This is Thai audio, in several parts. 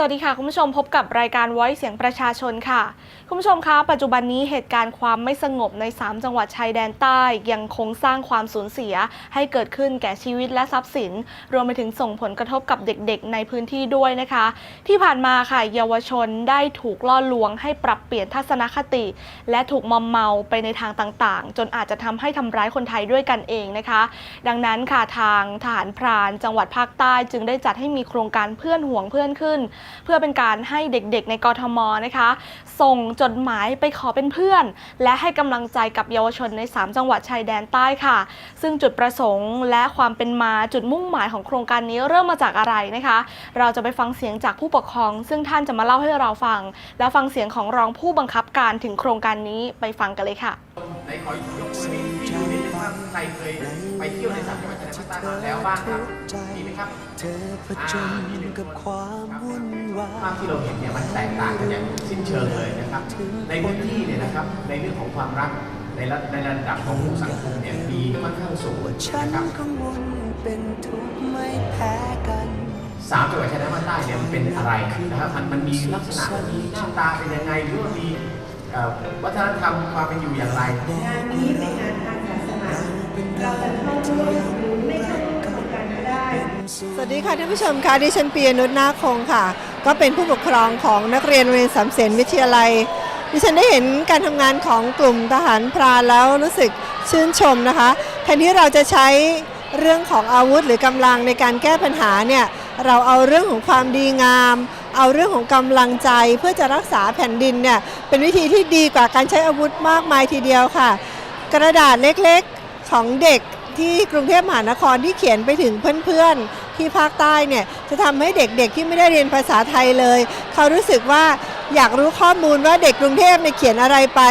สวัสดีค่ะ คุณผู้ชมพบกับรายการ Voice เสียงประชาชนค่ะ คุณผู้ชมคะปัจจุบันนี้เหตุการณ์ความไม่สงบใน 3 จังหวัดชายแดนใต้ยังคงสร้างความสูญเสีย ให้เกิดขึ้นแก่ชีวิตและทรัพย์สิน รวมไปถึงส่งผลกระทบกับเด็กๆ ในพื้นที่ด้วยนะคะ ที่ผ่านมาค่ะ เยาวชนได้ถูกล่อลวง ให้ปรับเปลี่ยนทัศนคติ และถูกมอมเมาไปในทางต่างๆ จนอาจจะทำให้ทำร้ายคนไทยด้วยกันเองนะคะ ดังนั้นค่ะทางทหารพราน จังหวัดภาคใต้จึงได้จัดให้มีโครงการเพื่อนห่วงเพื่อนขึ้นเพื่อเป็นการให้เด็กๆ ในกรทมนะคะ ส่งจดหมายไปขอเป็นเพื่อน และให้กำลังใจกับเยาวชนใน 3 จังหวัดชายแดนใต้ค่ะ ซึ่งจุดประสงค์และความเป็นมาจุดมุ่งหมายของโครงการนี้เริ่มมาจากอะไรนะคะ เราจะไปฟังเสียงจากผู้ปกครอง ซึ่งท่านจะมาเล่าให้เราฟัง แล้วฟังเสียงของรองผู้บังคับการถึงโครงการนี้ไปฟังกันเลยค่ะไหนขอยกกรณีที่ดูนิดนึงครับใครเคยไปเที่ยวในสามจังหวัดชายแดนใต้มาแล้วบ้างครับมีไหมครับ เธอผจญกับความวุ่นวาภาพยที่เราเห็นเนี่ยมันแตกต่างกันอย่างสิ้นเชิงเลยนะครับ ในพื้นที่เนี่ยนะครับในเรื่องของความรักในระในระดับของสังคมเนี่ยมีค่อนข้างสูงฉันนะครับกังวลเป็นทุกข์ไม่แพ้กันสามจังหวัดชายแดนภาคใต้เนี่ยมันเป็นอะไรนะครับมันมันมีลักษณะมันมีหน้าตาเป็นยังไงหรือว่ามีเอ่อวัฒนธรรมความเป็นอยู่อย่างไรงานนี้เป็นงานทางศาสนาเราจะเข้าร่วมหรือไม่เข้า สวัสดีค่ะท่านผู้ชมค่ะดิฉันปียนุชนาคงค่ะ ก็เป็นผู้ปกครองของนักเรียนโรงเรียนสามเสนวิทยาลัย ดิฉันได้เห็นการทำงานของกลุ่มทหารพรานแล้วรู้สึกชื่นชมนะคะแทนที่เราจะใช้เรื่องของอาวุธหรือกำลังในการแก้ปัญหาเนี่ยเราเอาเรื่องของความดีงาม เอาเรื่องของกำลังใจเพื่อจะรักษาแผ่นดินเนี่ยเป็นวิธีที่ดีกว่าการใช้อาวุธมากมายทีเดียวค่ะ กระดาษเล็กๆของเด็ก ที่กรุงเทพมหานครที่เขียนไปถึงเพื่อนๆที่ภาคใต้เนี่ยจะทำให้เด็กๆที่ไม่ได้เรียนภาษาไทยเลย เขารู้สึกว่าอยากรู้ข้อมูลว่าเด็กกรุงเทพเนี่ยเขียนอะไรไป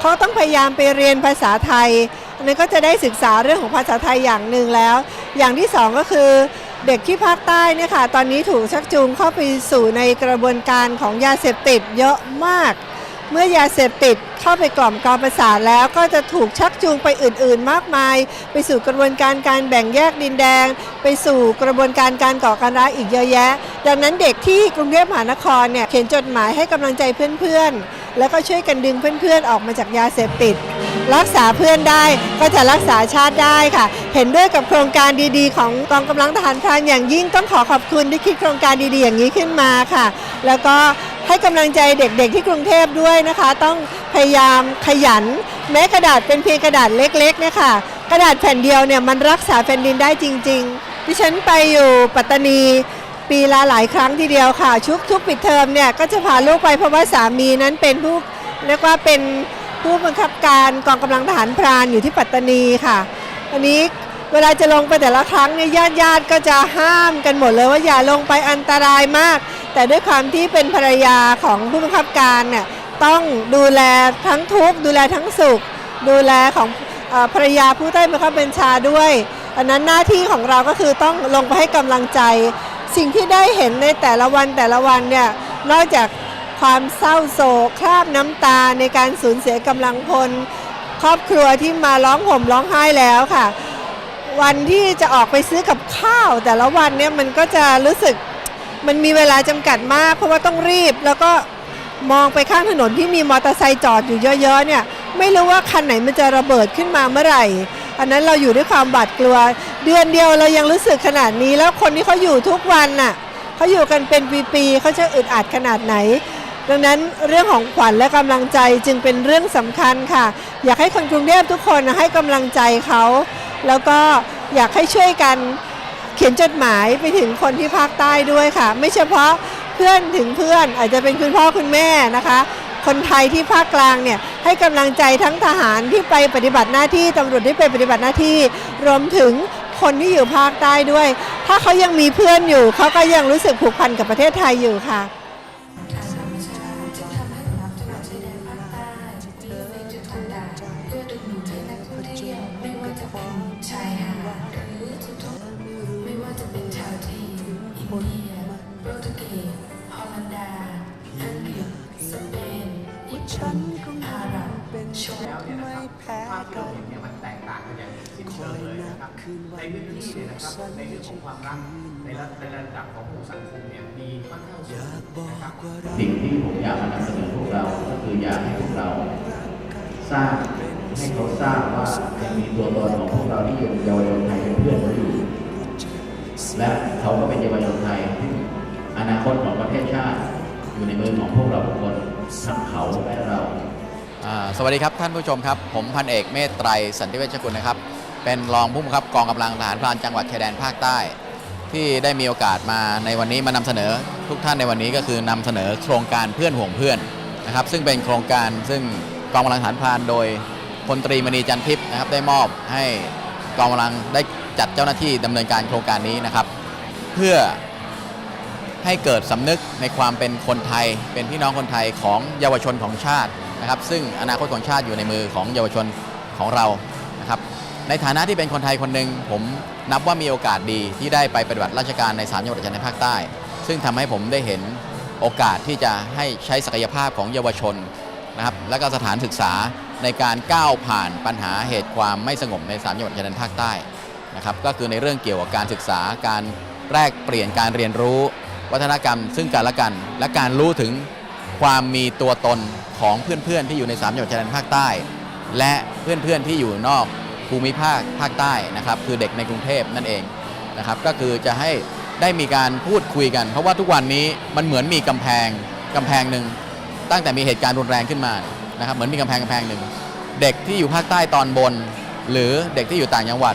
เขาต้องพยายามไปเรียนภาษาไทยอันนั้นก็จะได้ศึกษาเรื่องของภาษาไทยอย่างหนึ่งแล้ว อย่างที่สองก็คือเด็กที่ภาคใต้เนี่ยค่ะตอนนี้ถูกชักจูงเข้าไปสู่ในกระบวนการของยาเสพติดเยอะมาก เมื่อยาเสพติดเข้าไปกล่อมกล่อประสาทแล้วก็จะถูกชักจูงไปอื่น ๆ มากมาย ไปสู่กระบวนการการแบ่งแยกดินแดง ไปสู่กระบวนการการก่อการร้ายอีกเยอะแยะ ดังนั้นเด็กที่กรุงเทพมหานครเนี่ยเขียนจดหมายให้กำลังใจเพื่อนๆ แล้วก็ช่วยกันดึงเพื่อนๆออกมาจากยาเสพติด รักษาเพื่อนได้ก็จะรักษาชาติได้ค่ะ เห็นด้วยกับโครงการดีๆ ของกองกำลังทหารพรานอย่างยิ่งต้องขอขอบคุณที่คิดโครงการดีๆ อย่างนี้ขึ้นมาค่ะ แล้วก็ให้กำลังใจเด็กๆที่กรุงเทพด้วยนะคะ ต้องพยายามขยัน แม้กระดาษเป็นเพียงกระดาษเล็กๆเนี่ยค่ะกระดาษแผ่นเดียวเนี่ยมันรักษาแผ่นดินได้จริง ๆ ดิฉันไปอยู่ปัตตานีปีละหลายครั้งทีเดียวค่ะชุกทุกปิดเทอมเนี่ยก็จะพาลูกไปเพราะว่าสามีนั้นเป็นผู้เรียกว่าเป็น ผู้บังคับการกองกำลังทหารพรานอยู่ที่ปัตตานีค่ะ อันนี้เวลาจะลงไปแต่ละครั้งเนี่ยญาติญาติก็จะห้ามกันหมดเลยว่าอย่าลงไปอันตรายมาก แต่ด้วยความที่เป็นภรรยาของผู้บังคับการเนี่ยต้องดูแลทั้งทุกข์ดูแลทั้งสุข ดูแลของภรรยาผู้ใต้บังคับบัญชาด้วย อันนั้นหน้าที่ของเราก็คือต้องลงไปให้กำลังใจ สิ่งที่ได้เห็นในแต่ละวันแต่ละวันเนี่ยนอกจาก ความเศร้าโศกคราบน้ำตาในการสูญเสียกำลังพล ครอบครัวที่มาร้องห่มร้องไห้แล้วค่ะ วันที่จะออกไปซื้อกับข้าว แต่ละวันเนี่ยมันก็จะรู้สึกมันมีเวลาจำกัดมาก เพราะว่าต้องรีบแล้วก็มองไปข้างถนนที่มีมอเตอร์ไซค์จอดอยู่เยอะๆเนี่ยไม่รู้ว่าคันไหนมันจะระเบิดขึ้นมาเมื่อไหร่ อันนั้นเราอยู่ด้วยความบาดกลัว เดือนเดียวเรายังรู้สึกขนาดนี้ แล้วคนที่เขาอยู่ทุกวันน่ะเขาอยู่กันเป็นปีๆเขาจะอึดอัดขนาดไหน ดังนั้นเรื่องของขวัญและกำลังใจจึงเป็นเรื่องสำคัญค่ะ อยากให้คนกรุงเทพทุกคนให้กำลังใจเขา แล้วก็อยากให้ช่วยกันเขียนจดหมายไปถึงคนที่ภาคใต้ด้วยค่ะ ไม่เฉพาะเพื่อนถึงเพื่อนอาจจะเป็นคุณพ่อคุณแม่นะคะ คนไทยที่ภาคกลางเนี่ยให้กำลังใจทั้งทหารที่ไปปฏิบัติหน้าที่ตำรวจที่ไปปฏิบัติหน้าที่ รวมถึงคนที่อยู่ภาคใต้ด้วย ถ้าเขายังมีเพื่อนอยู่เขาก็ยังรู้สึกผูกพันกับประเทศไทยอยู่ค่ะ ในพื้นที่เนี่ยนะครับในเรื่องของความรักในระดับของหมู่สังคมเนี่ยมีค่อนข้างสูงนะครับสิ่งที่ผมอยากนำเสนอพวกเราก็คืออยากให้พวกเราสร้างให้เขาทราบว่ายังมีตัวตนของพวกเราที่อยู่เยาวชนไทยเป็นเพื่อนเขาอยู่ และเขาก็เป็นเยาวชนไทยที่อนาคตของประเทศชาติ อยู่ในมือของพวกเราทุกคนทั้งเขาและเราอ่าสวัสดีครับท่านผู้ชมครับ ผมพันเอกเมตไตรสันติเวชกุลนะครับ เป็นรองผู้บังคับกองกำลังทหารพรานจังหวัดชายแดนภาคใต้ ที่ได้มีโอกาสมาในวันนี้มานำเสนอทุกท่านในวันนี้ก็คือนำเสนอโครงการเพื่อนห่วงเพื่อนนะครับ ซึ่งเป็นโครงการซึ่งกองกำลังทหารพรานโดยพลตรีมณีจันทิพย์นะครับ ได้มอบให้กองกำลังได้จัดเจ้าหน้าที่ดำเนินการโครงการนี้นะครับ เพื่อให้เกิดสำนึกในความเป็นคนไทย เป็นพี่น้องคนไทยของเยาวชนของชาตินะครับ ซึ่งอนาคตของชาติอยู่ในมือของเยาวชนของเรานะครับ ในฐานะที่เป็นคนไทยคนหนึ่งผมนับว่ามีโอกาสดีที่ได้ไปปฏิบัติราชการในสามจังหวัดชายแดนภาคใต้ ซึ่งทำให้ผมได้เห็นโอกาสที่จะให้ใช้ศักยภาพของเยาวชนนะครับและก็สถานศึกษาในการก้าวผ่านปัญหาเหตุความไม่สงบในสามจังหวัดชายแดนภาคใต้นะครับก็คือในเรื่องเกี่ยวกับการศึกษาการแลกเปลี่ยนการเรียนรู้ วัฒนกรรม ซึ่งกันและกัน และการรู้ถึงความมีตัวตนของเพื่อนๆที่อยู่ในสามจังหวัดชายแดนภาคใต้ และเพื่อนๆที่อยู่นอก ภูมิภาคภาคใต้นะครับ คือเด็กในกรุงเทพนั่นเองนะครับ ก็คือจะให้ได้มีการพูดคุยกัน เพราะว่าทุกวันนี้มันเหมือนมีกำแพงกำแพงหนึ่งตั้งแต่มีเหตุการณ์รุนแรงขึ้นมานะครับเหมือนมีกำแพงกำแพงหนึ่งเด็กที่อยู่ภาคใต้ตอนบน หรือเด็กที่อยู่ต่างจังหวัด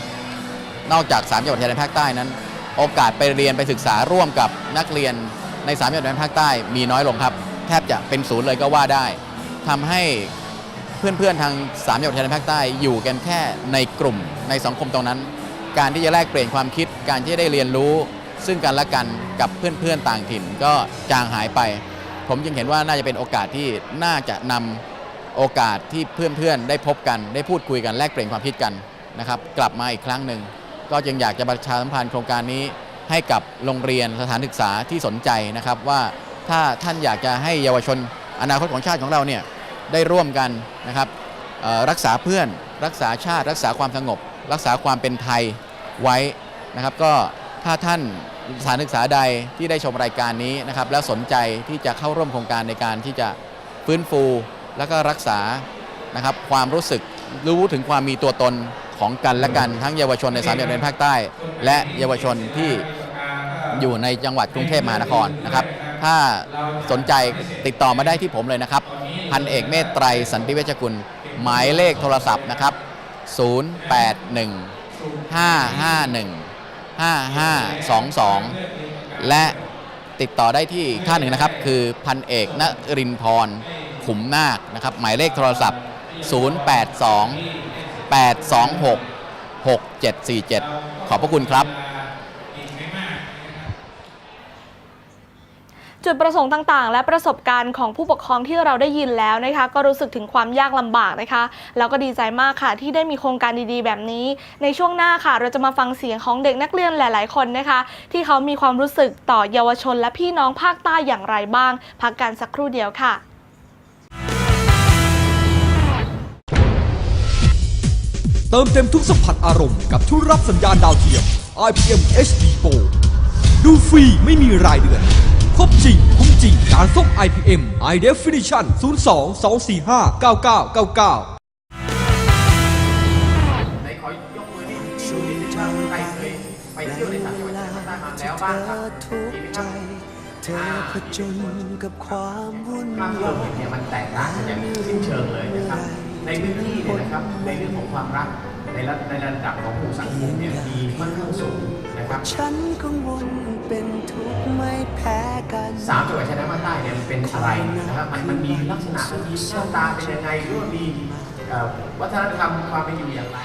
นอกจาก3จังหวัดชายแดนภาคใต้นั้น โอกาสไปเรียนไปศึกษาร่วมกับนักเรียนใน3จังหวัดชายแดนภาคใต้มีน้อยลงครับ แทบจะเป็นศูนย์เลยก็ว่าได้ทำให้ เพื่อนๆทาง3จังหวัดชายแดนภาคใต้อยู่กันแค่ในกลุ่มในสังคมตรงนั้น การที่จะแลกเปลี่ยนความคิด การที่จะได้เรียนรู้ ซึ่งกันและกันกับเพื่อนๆต่างถิ่นก็จางหายไป ผมจึงเห็นว่าน่าจะเป็นโอกาสที่น่าจะนำโอกาสที่เพื่อนๆ ได้พบกัน ได้พูดคุยกันแลกเปลี่ยนความคิดกันนะครับกลับมาอีกครั้งหนึ่งก็จึงอยากจะประชาสัมพันธ์โครงการนี้ให้กับโรงเรียนสถานศึกษาที่สนใจนะครับว่าถ้าท่านอยากจะให้เยาวชนอนาคตของชาติของเราเนี่ย ได้ร่วมกันนะครับรักษาเพื่อน รักษาชาติ รักษาความสงบ รักษาความเป็นไทยไว้นะครับ ก็ถ้าท่านสถานศึกษาใดที่ได้ชมรายการนี้นะครับ แล้วสนใจที่จะเข้าร่วมโครงการในการที่จะฟื้นฟูแล้วก็รักษานะครับความรู้สึกรู้ถึงความมีตัวตนของกันและกัน ทั้งเยาวชนในสามจังหวัดภาคใต้ และเยาวชนที่อยู่ในจังหวัดกรุงเทพมหานครนะครับ ถ้าสนใจติดต่อมาได้ที่ผมเลยนะครับ พันเอกเมตไตรสันติเวชกุล หมายเลขโทรศัพท์นะครับ 081 551 5522 และติดต่อได้ที่ท่านหนึ่งนะครับ คือพันเอกนรินทร์พรขุมนาคนะครับ หมายเลขโทรศัพท์ 082 826 6747 ขอบพระคุณครับ จุดประสงค์ต่างๆ และประสบการณ์ของผู้ปกครองที่เราได้ยินแล้วนะคะ ก็รู้สึกถึงความยากลำบากนะคะแล้วก็ดีใจมากค่ะ ที่ได้มีโครงการดีๆ แบบนี้ ในช่วงหน้าค่ะ เราจะมาฟังเสียงของเด็กนักเรียนหลาย ๆ คนนะคะ ที่เขามีความรู้สึกต่อเยาวชน และพี่น้องภาคใต้อย่างไรบ้าง พักกันสักครู่เดียวค่ะเติมเต็มทุกสัมผัสอารมณ์กับทุกรับสัญญาณดาวเทียม IPM HD Pro ดูฟรีไม่มีรายเดือน ครบจริง คุ้มจริง การส่ง IPM High Definition 02 245 9999ไหนยกมือให้ดูนิดนึงครับใครเคยไปเที่ยวในสามจังหวัดชายแดนใต้มาแล้วบ้างครับมีไหมครับเธอผจญกับความวุ่นภาพที่วาเรายเห็นเนี่ยมันแตกต่างกันอย่างสิ้นเชิงเลยนะครับ ในพื้นที่เนี่ยนะครับในเรื่องของความรักในระในระดับของหมู่สังคมเนี่ยมีค่อนข้างสูง ครับฉันกังวลเป็นทุกข์ไม่แพ้กันสามจังหวัดชายแดนภาคใต้เนี่ยมันเป็นอะไรนะครับมันมันมีลักษณะมันมีหน้าตาเป็นยังไงหรือว่ามีเอ่อวัฒนธรรมความเป็นอยู่อย่างไร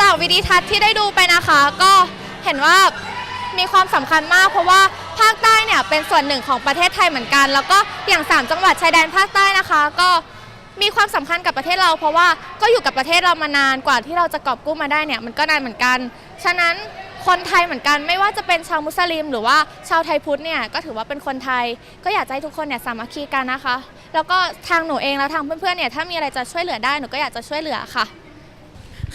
จากวิดีทัศน์ที่ได้ดูไปนะคะ ก็เห็นว่ามีความสำคัญมาก เพราะว่าภาคใต้เนี่ยเป็นส่วนหนึ่งของประเทศไทยเหมือนกัน แล้วก็อย่าง 3 จังหวัดชายแดนภาคใต้นะคะ ก็มีความสำคัญกับประเทศเรา เพราะว่าก็อยู่กับประเทศเรามานานกว่าที่เราจะกอบกู้มาได้เนี่ยมันก็นานเหมือนกัน ฉะนั้น คนไทยเหมือนกันไม่ว่าจะเป็นชาวมุสลิม หรือว่าชาวไทยพุทธเนี่ยก็ถือว่าเป็นคนไทย ก็อยากจะให้ทุกคนเนี่ยสามัคคีกันนะคะ แล้วก็ทางหนูเองแล้วทางเพื่อนๆเนี่ยถ้ามีอะไรจะช่วยเหลือได้หนูก็อยากจะช่วยเหลือค่ะ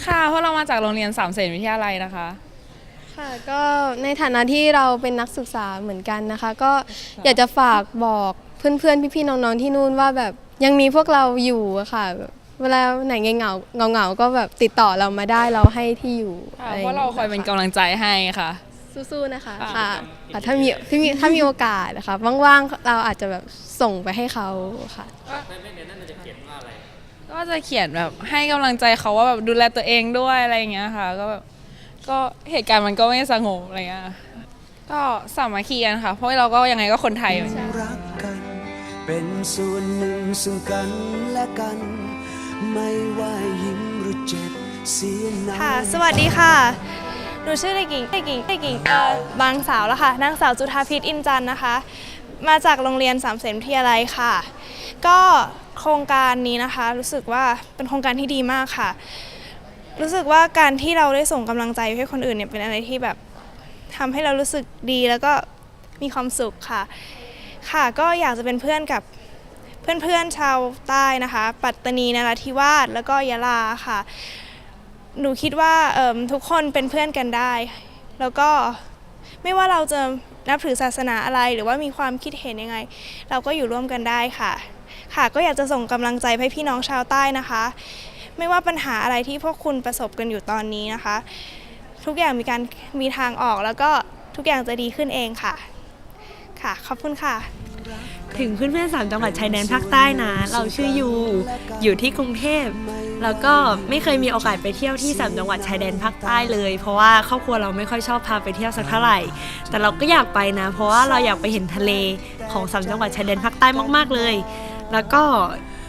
ค่ะเพราะเรามาจากโรงเรียนสามเสนวิทยาลัยนะคะ ค่ะก็ในฐานะที่เราเป็นนักศึกษาเหมือนกันนะคะ ก็อยากจะฝากบอกเพื่อนๆพี่ๆน้องๆที่นู่นว่าแบบยังมีพวกเราอยู่อะค่ะแบบ เวลาไหนเหงาๆเหงาๆก็แบบติดต่อเรามาได้เราให้ที่อยู่ค่ะอะไรเพราะเราคอยเป็นกำลังใจให้ค่ะ สู้ๆนะคะค่ะค่ะค่ะถ้ามีถ้ามีถ้ามีโอกาสนะคะว่างๆเราอาจจะแบบส่งไปให้เขาค่ะ ก็จะเขียนแบบให้กำลังใจเขาว่าแบบดูแลตัวเองด้วยอะไรอย่างเงี้ยค่ะ ก็แบบก็เหตุการณ์มันก็ไม่สงบอะไรเงี้ยก็สามัคคีกันค่ะ เพราะเราก็ยังไงก็คนไทยเหมือนกัน รักกัน เป็นส่วนหนึ่งซึ่งกันและกัน ไม่ว่ายิ้มหรือเจ็บเสียน้ำค่ะ สวัสดีค่ะ หนูชื่อเด็กหญิงเด็กหญิงเด็กหญิงเอ่อบางสาวแล้วค่ะ นางสาวจุธาพิษอินจันทร์นะคะ มาจากโรงเรียนสามเสนวิทยาลัยค่ะ ก็โครงการนี้นะคะ รู้สึกว่าเป็นโครงการที่ดีมากค่ะ รู้สึกว่าการที่เราได้ส่งกำลังใจให้คนอื่นเนี่ยเป็นอะไรที่แบบทำให้เรารู้สึกดีแล้วก็มีความสุขค่ะ ค่ะ ก็อยากจะเป็นเพื่อนกับ เพื่อนๆชาวใต้นะคะ ปัตตานีนราธิวาสแล้วก็ยะลาค่ะ หนูคิดว่าทุกคนเป็นเพื่อนกันได้ แล้วก็ไม่ว่าเราจะนับถือศาสนาอะไรหรือว่ามีความคิดเห็นยังไง เราก็อยู่ร่วมกันได้ค่ะ ค่ะก็อยากจะส่งกำลังใจให้พี่น้องชาวใต้นะคะ ไม่ว่าปัญหาอะไรที่พวกคุณประสบกันอยู่ตอนนี้นะคะ ทุกอย่างมีการมีทางออกแล้วก็ทุกอย่างจะดีขึ้นเองค่ะ ค่ะ ขอบคุณค่ะ ถึงเพื่อนๆสามจังหวัดชายแดนภาคใต้นะ เราชื่อยู อยู่ที่กรุงเทพ แล้วก็ไม่เคยมีโอกาสไปเที่ยวที่สามจังหวัดชายแดนภาคใต้เลย เพราะว่าครอบครัวเราไม่ค่อยชอบพาไปเที่ยวสักเท่าไหร่ แต่เราก็อยากไปนะ เพราะว่าเราอยากไปเห็นทะเลของสามจังหวัดชายแดนภาคใต้มาก ๆเลย แล้วก็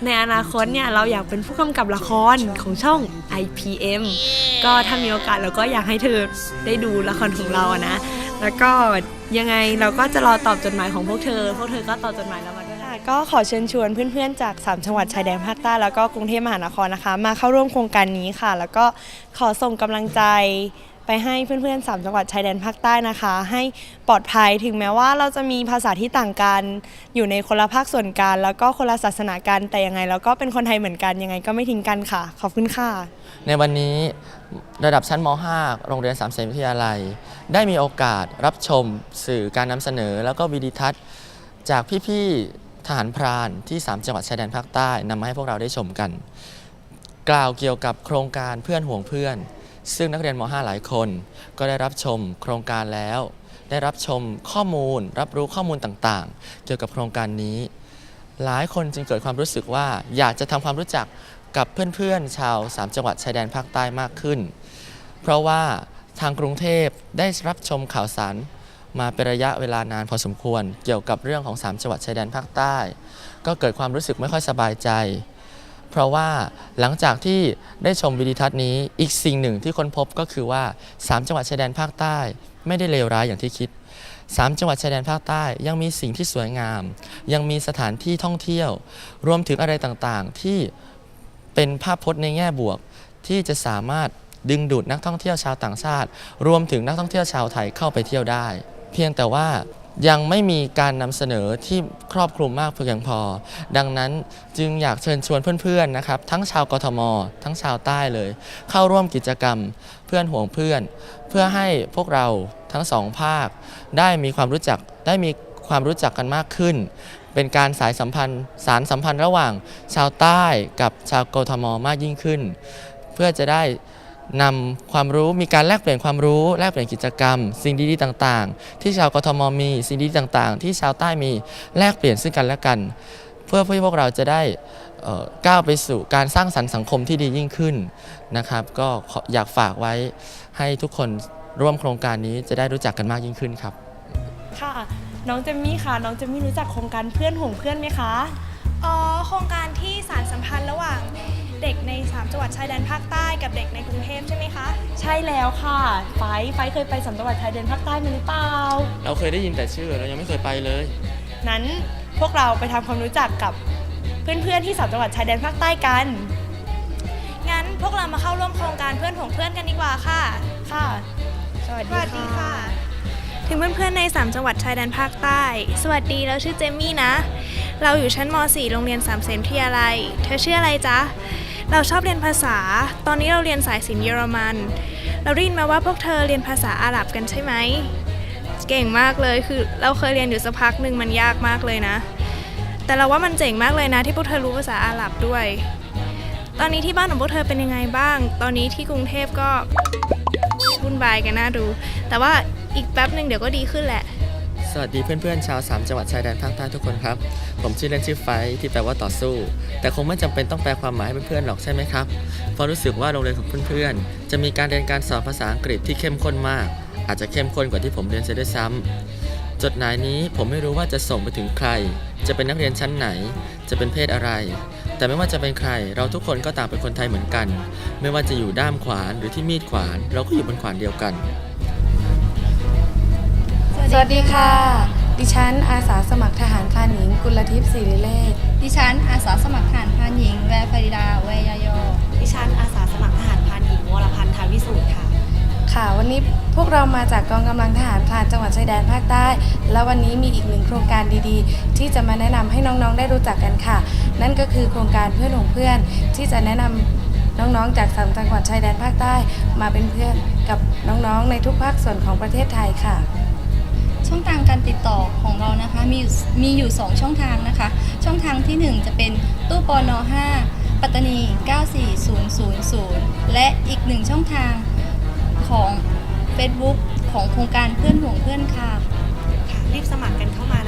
ในอนาคตเนี่ยเราอยากเป็นผู้กำกับละครของช่อง IPM ก็ถ้ามีโอกาสเราก็อยากให้เธอได้ดูละครของเราอะนะ แล้วก็ยังไงเราก็จะรอตอบจดหมายของพวกเธอ พวกเธอก็ตอบจดหมายเรามาด้วยค่ะก็ขอเชิญชวนเพื่อนๆ จาก 3 จังหวัดชายแดนภาคใต้แล้วก็กรุงเทพมหานครนะคะ มาเข้าร่วมโครงการนี้ค่ะ แล้วก็ขอส่งกำลังใจ ไปให้เพื่อนๆ 3 จังหวัดชายแดนภาคใต้นะคะ ให้ปลอดภัยถึงแม้ว่าเราจะมีภาษาที่ต่างกัน อยู่ในคนละภาคส่วนกัน แล้วก็คนละศาสนากันแต่ยังไงเราก็เป็นคนไทยเหมือนกันยังไงก็ไม่ทิ้งกันค่ะ ขอบคุณค่ะ ในวันนี้ระดับชั้นม .5 โรงเรียนสามเสนวิทยาลัย ได้มีโอกาสรับชมสื่อการนำเสนอ แล้วก็วิดีทัศน์จากพี่ๆทหารพรานที่ 3 จังหวัดชายแดนภาคใต้นำมาให้พวกเราได้ชมกัน กล่าวเกี่ยวกับโครงการเพื่อนห่วงเพื่อน ซึ่งนักเรียนม .5 หลายคน ก็ได้รับชมโครงการแล้ว ได้รับชมข้อมูล รับรู้ข้อมูลต่างๆ เกี่ยวกับโครงการนี้ หลายคนจึงเกิดความรู้สึกว่า อยากจะทำความรู้จักกับเพื่อนๆ ชาว 3 จังหวัดชายแดนภาคใต้มากขึ้น เพราะว่าทางกรุงเทพได้รับชมข่าวสารมาเป็นระยะเวลานานพอสมควร เกี่ยวกับเรื่องของ 3 จังหวัดชายแดนภาคใต้ ก็เกิดความรู้สึกไม่ค่อยสบายใจ เพราะว่าหลังจากที่ได้ชมวิดีทัศน์นี้อีกสิ่งหนึ่งที่ค้นพบก็คือว่า 3 จังหวัดชายแดนภาคใต้ไม่ได้เลวร้ายอย่างที่คิด 3 จังหวัดชายแดนภาคใต้ยังมีสิ่งที่สวยงาม ยังมีสถานที่ท่องเที่ยว รวมถึงอะไรต่างๆ ที่เป็นภาพพจน์ในแง่บวก ที่จะสามารถดึงดูดนักท่องเที่ยวชาวต่างชาติ รวมถึงนักท่องเที่ยวชาวไทยเข้าไปเที่ยวได้ เพียงแต่ว่า ยังไม่มีการนำเสนอที่ครอบคลุมมากเพียงพอ ดังนั้นจึงอยากเชิญชวนเพื่อนๆนะครับ ทั้งชาวกทม ทั้งชาวใต้เลย เข้าร่วมกิจกรรมเพื่อนห่วงเพื่อน เพื่อให้พวกเราทั้งสองภาค ได้มีความรู้จักได้มีความรู้จักกันมากขึ้น เป็นการสายสัมพันธ์ สารสัมพันธ์ระหว่างชาวใต้กับชาวกทมมากยิ่งขึ้น เพื่อจะได้ นำความรู้มีการแลกเปลี่ยนความรู้แลกเปลี่ยนกิจกรรม สิ่งดีๆต่างๆ ที่ชาวกทมมีสิ่งดีๆต่างๆ ที่ชาวใต้มีแลกเปลี่ยนซึ่งกันและกัน เพื่อที่พวกเราจะได้เอ่อก้าวไปสู่การสร้างสรรค์สังคมที่ดียิ่งขึ้นนะครับ ก็ขออยากฝากไว้ให้ทุกคนร่วมโครงการนี้จะได้รู้จักกันมากยิ่งขึ้นครับ ค่ะน้องเจมมี่ค่ะน้องเจมมี่รู้จักโครงการเพื่อนห่วงเพื่อนไหมคะอ๋อโครงการที่สารสัมพันธ์ระหว่าง เด็กใน 3 จังหวัดชายแดนภาคใต้กับเด็กในกรุงเทพใช่ไหมคะ ใช่แล้วค่ะ ไฟท์ไฟท์เคยไปสามจังหวัดชายแดนภาคใต้มาหรือเปล่า เราเคยได้ยินแต่ชื่อเรายังไม่เคยไปเลย นั้นพวกเราไปทำความรู้จักกับเพื่อนๆที่สามจังหวัดชายแดนภาคใต้กัน งั้นพวกเรามาเข้าร่วมโครงการเพื่อนของเพื่อนกันดีกว่าค่ะ ค่ะ สวัสสดีวัสดีค่ะค่ะถึงเพื่อนๆใน 3 จังหวัดชายแดนภาคใต้ สวัสดีเราชื่อเจมมี่นะ เราอยู่ชั้นม .4 โรงเรียนสามเสนวิทยาลัย เธอชื่ออะไรจ๊ะ เราชอบเรียนภาษา ตอนนี้เราเรียนสายศิลป์เยอรมัน เราได้ยินมาว่าพวกเธอเรียนภาษาอาหรับกันใช่ไหม เก่งมากเลย คือเราเคยเรียนอยู่สักพักหนึ่งมันยากมากเลยนะ แต่เราว่ามันเจ๋งมากเลยนะที่พวกเธอรู้ภาษาอาหรับด้วย ตอนนี้ที่บ้านของพวกเธอเป็นยังไงบ้าง ตอนนี้ที่กรุงเทพก็วุ่นวายกันน่าดู แต่ว่าอีกแป๊บหนึ่งเดี๋ยวก็ดีขึ้นแหละ สวัสดีเพื่อนๆชาว 3 จังหวัดชายแดนภาคใต้ทุกคนครับ ผมชื่อเล่นชื่อไฟที่แปลว่าต่อสู้ แต่คงไม่จำเป็นต้องแปลความหมายให้เพื่อนๆหรอกใช่ไหมครับเพราะรู้สึกว่าโรงเรียนของเพื่อนๆ จะมีการเรียนการสอนภาษาอังกฤษที่เข้มข้นมาก อาจจะเข้มข้นกว่าที่ผมเรียนเสียด้วยซ้ำจดหมายนี้ผมไม่รู้ว่าจะส่งไปถึงใคร จะเป็นนักเรียนชั้นไหน จะเป็นเพศอะไร แต่ไม่ว่าจะเป็นใคร เราทุกคนก็ต่างเป็นคนไทยเหมือนกัน ไม่ว่าจะอยู่ด้ามขวานหรือที่มีดขวาน เราก็อยู่บนขวานเดียวกัน สวัสดีค่ะ ดิฉันอาสาสมัครทหารพรานหญิง กุลทิพย์ศิริเลศดิฉันอาสาสมัครทหารพรานหญิง แวร์ฟาริดาแวยายอดิฉันอาสาสมัครทหารพรานหญิงวรพันธ์ทาวิสูตรค่ะ ค่ะ วันนี้พวกเรามาจากกองกำลังทหารพรานจังหวัดชายแดนภาคใต้ และวันนี้มีอีกหนึ่งโครงการดีๆ ที่จะมาแนะนำให้น้องๆได้รู้จักกันค่ะ นั่นก็คือโครงการเพื่อนของเพื่อนที่จะแนะนำน้องๆ จากสามจังหวัดชายแดนภาคใต้ มาเป็นเพื่อนกับน้องๆในทุกภาคส่วนของประเทศไทยค่ะ ช่องทางการติดต่อของเรานะคะมีมีอยู่ 2 ช่องทางนะคะ ช่องทางทีหนึ่1 จะเป็นตู้ปอน5ปัตตานี 94000 และอีกหนึ่งช่องทางของ Facebook ของโครงการเพื่อนห่วงเพื่อนค่ะ รีบสมัครกันเข้ามา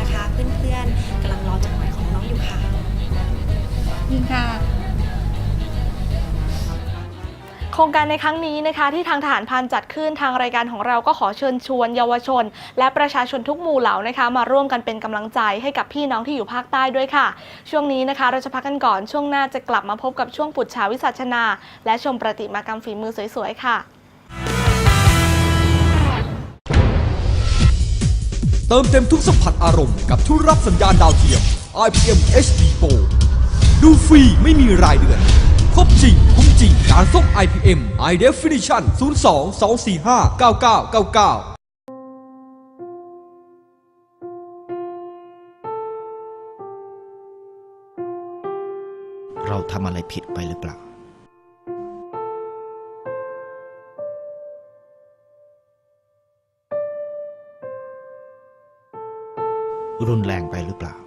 โครงการในครั้งนี้นะคะที่ทางทหารพรานจัดขึ้นทางรายการของเราก็ขอเชิญชวนเยาวชน และประชาชนทุกหมู่เหล่านะคะ มาร่วมกันเป็นกำลังใจให้กับพี่น้องที่อยู่ภาคใต้ด้วยค่ะ ช่วงนี้นะคะเราจะพักกันก่อนช่วงหน้าจะกลับมาพบกับช่วงปุจฉาวิสัชนา และชมประติมากรรมฝีมือสวยๆค่ะ เติมเต็มทุกสัมผัสอารมณ์กับทุกรับสัญญาณดาวเทียม IPM HD Pro ดูฟรีไม่มีรายเดือน ครบจริง คุ้มจริง การส่ง IPM High Definition 02 245 9999เราทำอะไรผิดไปหรือเปล่า รุนแรงไปหรือเปล่า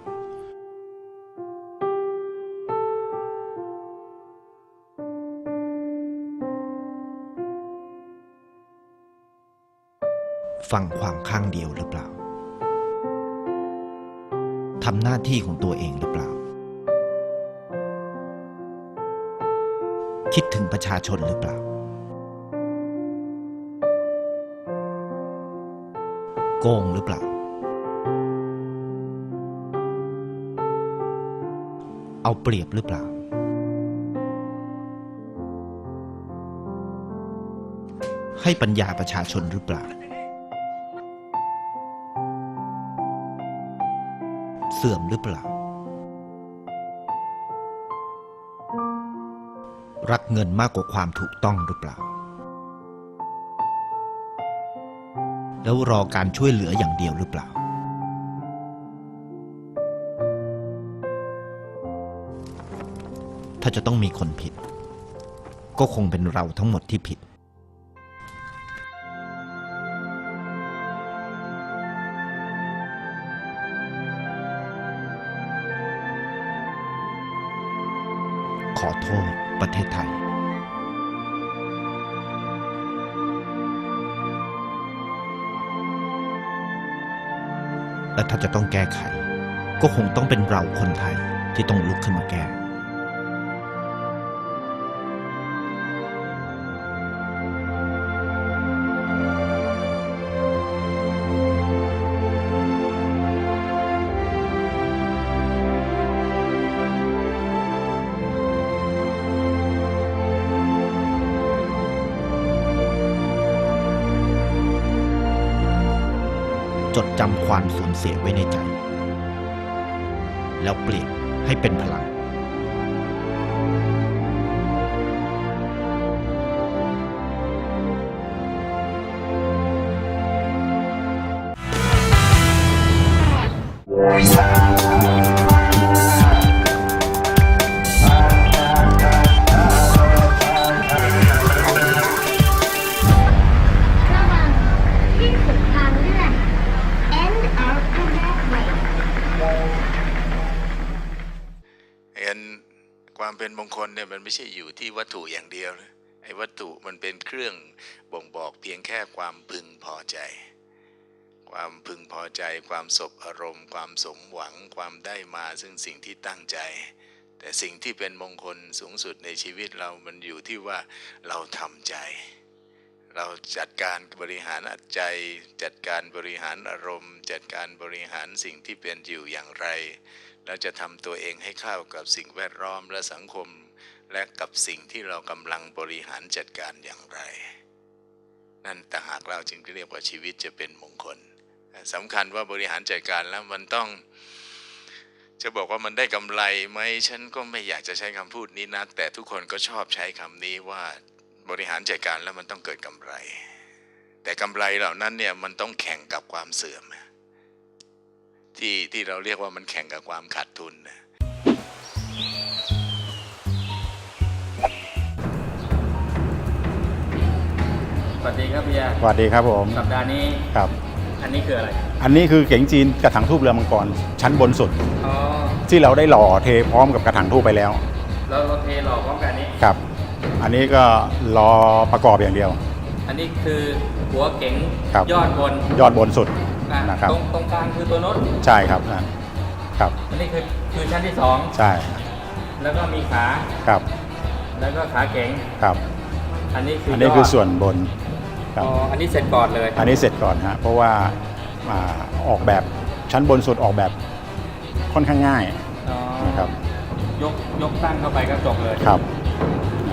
ฟังความข้างเดียวหรือเปล่าทำหน้าที่ของตัวเองหรือเปล่า คิดถึงประชาชนหรือเปล่า โกงหรือเปล่า เอาเปรียบหรือเปล่า ให้ปัญญาประชาชนหรือเปล่า เสื่อมหรือเปล่า รักเงินมากกว่าความถูกต้องหรือเปล่า แล้วรอการช่วยเหลืออย่างเดียวหรือเปล่า ถ้าจะต้องมีคนผิด ก็คงเป็นเราทั้งหมดที่ผิด และถ้าจะต้องแก้ไข ก็คงต้องเป็นเราคนไทยที่ต้องลุกขึ้นมาแก้ ความสูญเสียไว้ในใจ แล้วเปลี่ยนให้เป็นพลังเไม่ใช่อยู่ที่วัตถุอย่างเดียวนะไอ้วัตถุมันเป็นเครื่องบ่งบอกเพียงแค่ความพึงพอใจ ความพึงพอใจ ความสบอารมณ์ ความสมหวัง ความได้มาซึ่งสิ่งที่ตั้งใจ แต่สิ่งที่เป็นมงคลสูงสุดในชีวิตเรามันอยู่ที่ว่าเราทำใจ เราจัดการบริหารใจ จัดการบริหารอารมณ์ จัดการบริหารสิ่งที่เป็นอยู่อย่างไรเราจะทำตัวเองให้เข้ากับสิ่งแวดล้อมและสังคม และกับสิ่งที่เรากำลังบริหารจัดการอย่างไร นั่นแต่หากเราจึงเรียกว่าชีวิตจะเป็นมงคลสำคัญว่าบริหารจัดการแล้วมันต้อง จะบอกว่ามันได้กำไรไหมฉันก็ไม่อยากจะใช้คำพูดนี้นักแต่ทุกคนก็ชอบใช้คำนี้ว่าบริหารจัดการแล้วมันต้องเกิดกำไร แต่กำไรเหล่านั้นเนี่ยมันต้องแข่งกับความเสื่อมที่ที่เราเรียกว่ามันแข่งกับความขาดทุนนะ วัสดีครับพี่ยาสวัสดีครับผมสัปดาห์นี้ครับ อันนี้คืออะไร อันนี้คือเก๋งจีนกระถางทูบเรือมังกรชั้นบนสุด อ๋อ ที่เราได้หล่อเทพร้อมกับกระถางทูบไปแล้วเราเราเทหล่อพร้อมกันนี้ ครับ อันนี้ก็รอประกอบอย่างเดียว อันนี้คือหัวเก๋งครับ ยอดบนยอดบนสุด อะนะครับ ตรงตรงกลางคือตัวโน้ตใช่ครับนั่นครับอันนี้คือคือชั้นที่สองใช่แล้วก็มีขา ครับแล้วก็ขาเก๋ง ครับ อันนี้คืออัอันนี้คือส่วนบน คอ๋รับออันนี้เสร็จก่อนเลยอันนี้เสร็จก่อนฮะเพราะว่าอ่าออกแบบชั้นบนสุดออกแบบค่อนข้างง่ายอ๋อนะครับยกยกตั้งเข้าไปก็จบเลยครับ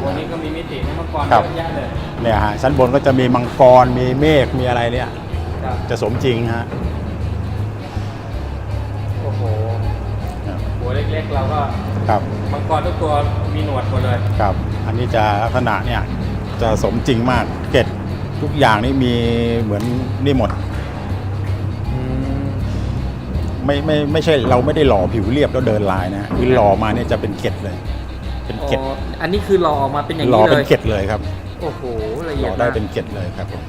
วันนี้ก็มีมิตินะเมื่อก่อนครับ เยอะแยะเลยเนี่ยฮะชั้นบนก็จะมีมังกรมีเมฆมีอะไรเนี่ยครับจะสมจริงฮะโอ้โหครับหัวเล็กๆเราก็ครับมังกรทุกตัวมีหนวดหมดเลยครับอันนี้จะลักษณะเนี่ยจะสมจริงมากเกต ทุกอย่างนี่มีเหมือนนี่หมด ไม่ไม่ไม่ใช่เราไม่ได้หล่อผิวเรียบแล้วเดินลายนะคือหล่อมาเนี่ยจะเป็นเกตเลย เป็นเกตอ๋ออันนี้คือรอออกมาเป็นอย่างหล่อนี้เลเป็นย เกตเลยครับโอ้โหละหเอียล่ดอได้มากเป็นเกตเลยครับผม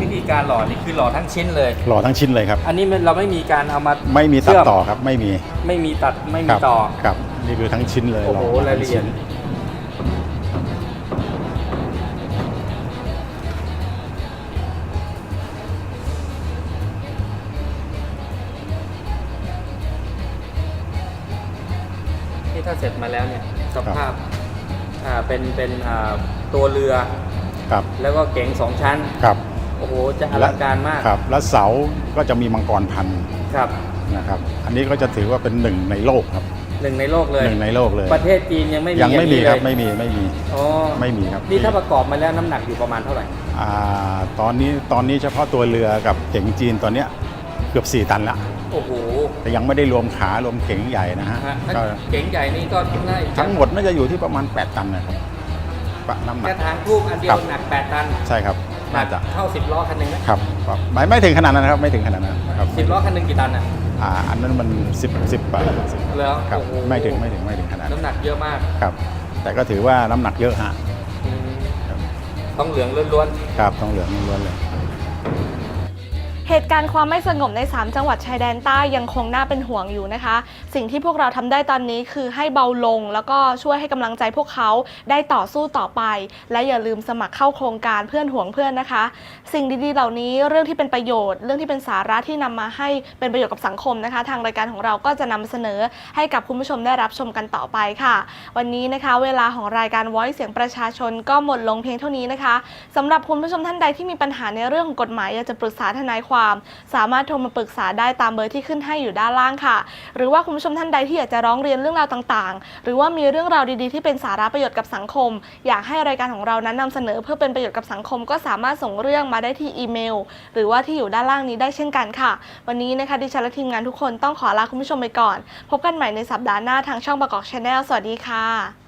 วิธีการหล่อนี่คือหล่อทั้งชิ้นเลย หล่อทั้งชิ้นเลยครับ อันนี้มันเราไม่มีการเอามาไม่มีตัดเชื่มต่อครับ ไม่มีไม่มีตัดไม่คมีรับต่อ ครับนี่คือทั้งชิ้นเลยโอ้โหล่มรายละเอียด ทั้งชิ้น นี่ถ้าเสร็จมาแล้วเนี่ยสภาพอ่าเป็นเป็นอ่าตัวเรือ ครับแล้วก็เก๋งสองชั้น ครับโอ้โหจะอลังการมากครับ แล้วเสาก็จะมีมังกรพันธุ์ครับนะครับ อันนี้ก็จะถือว่าเป็นหนึ่งในโลกครับหนึ่งในโลกเลยหนึ่งในโลกเลย ประเทศจีนยังไม่มียังไม่มีอครับนี้เลยไม่มีไม่มีอ๋อไม่มีครับนี่ถ้าประกอบมาแล้วน้ำหนักอยู่ประมาณเท่าไหร่อ่าตอนนี้ตอนนี้เฉพาะตัวเรือกับเก๋งจีนตอนเนี้ยเกือบ 4 ตันละโอ้โห แต่ยังไม่ได้รวมขารวมเก๋งใหญ่นะฮะฮะก็เก๋งใหญ่นี่ก็น่าจะทั้งหมดน่าจะอยู่ที่ประมาณ 8 ตันนะครับปะน้ำหนักกระถางทูบอันเดียครัวบ หนัก 8 ตันใช่ครับหนัน่ากจะเท่า 10 ล้อคันหนึ่งนะครับครับไม่ไม่ถึงขนาดนั้นนะครับไม่ถึงขนาดนั้นครับ10ล้อคันหนึ่งกี่ตันอะอ่าอันนั้นมัน 10 10บาทแล้วครับโอ้โหไม่ถึงไม่ถึงไม่ถึงขนาดนั้นน้ำหนักเยอะมากครับ แต่ก็ถือว่าน้ำหนักเยอะฮะต้องเหลืองล้วนครับทองเหลืองล้วนๆเลย เหตุการณ์ความไม่สงบใน 3 จังหวัดชายแดนใต้ยังคงน่าเป็นห่วงอยู่นะคะ สิ่งที่พวกเราทำได้ตอนนี้คือให้เบาลง แล้วก็ช่วยให้กำลังใจพวกเขาได้ต่อสู้ต่อไป และอย่าลืมสมัครเข้าโครงการเพื่อนห่วงเพื่อนนะคะ สิ่งดีๆ เหล่านี้เรื่องที่เป็นประโยชน์ เรื่องที่เป็นสาระที่นำมาให้เป็นประโยชน์กับสังคมนะคะ ทางรายการของเราก็จะนำเสนอให้กับคุณผู้ชมได้รับชมกันต่อไปค่ะ วันนี้นะคะเวลาของรายการ Voice เสียงประชาชนก็หมดลงเพียงเท่านี้นะคะสำหรับคุณผู้ชมท่านใดที่มีปัญหาในเรื่องของกฎหมายอยากจะปรึกษาทนายความสามารถโทรมาปรึกษาได้ตามเบอร์ที่ขึ้นให้อยู่ด้านล่างค่ะ หรือว่าคุณผู้ชมท่านใดที่อยากจะร้องเรียนเรื่องราวต่างๆ หรือว่ามีเรื่องราวดีๆที่เป็นสาระประโยชน์กับสังคม อยากให้รายการของเรานั้นนำเสนอเพื่อเป็นประโยชน์กับสังคม ก็สามารถส่งเรื่องมาได้ที่อีเมล หรือว่าที่อยู่ด้านล่างนี้ได้เช่นกันค่ะ วันนี้นะคะดิฉันและทีมงานทุกคนต้องขอลาคุณผู้ชมไปก่อน พบกันใหม่ในสัปดาห์หน้าทางช่องประกอบชาแนลสวัสดีค่ะ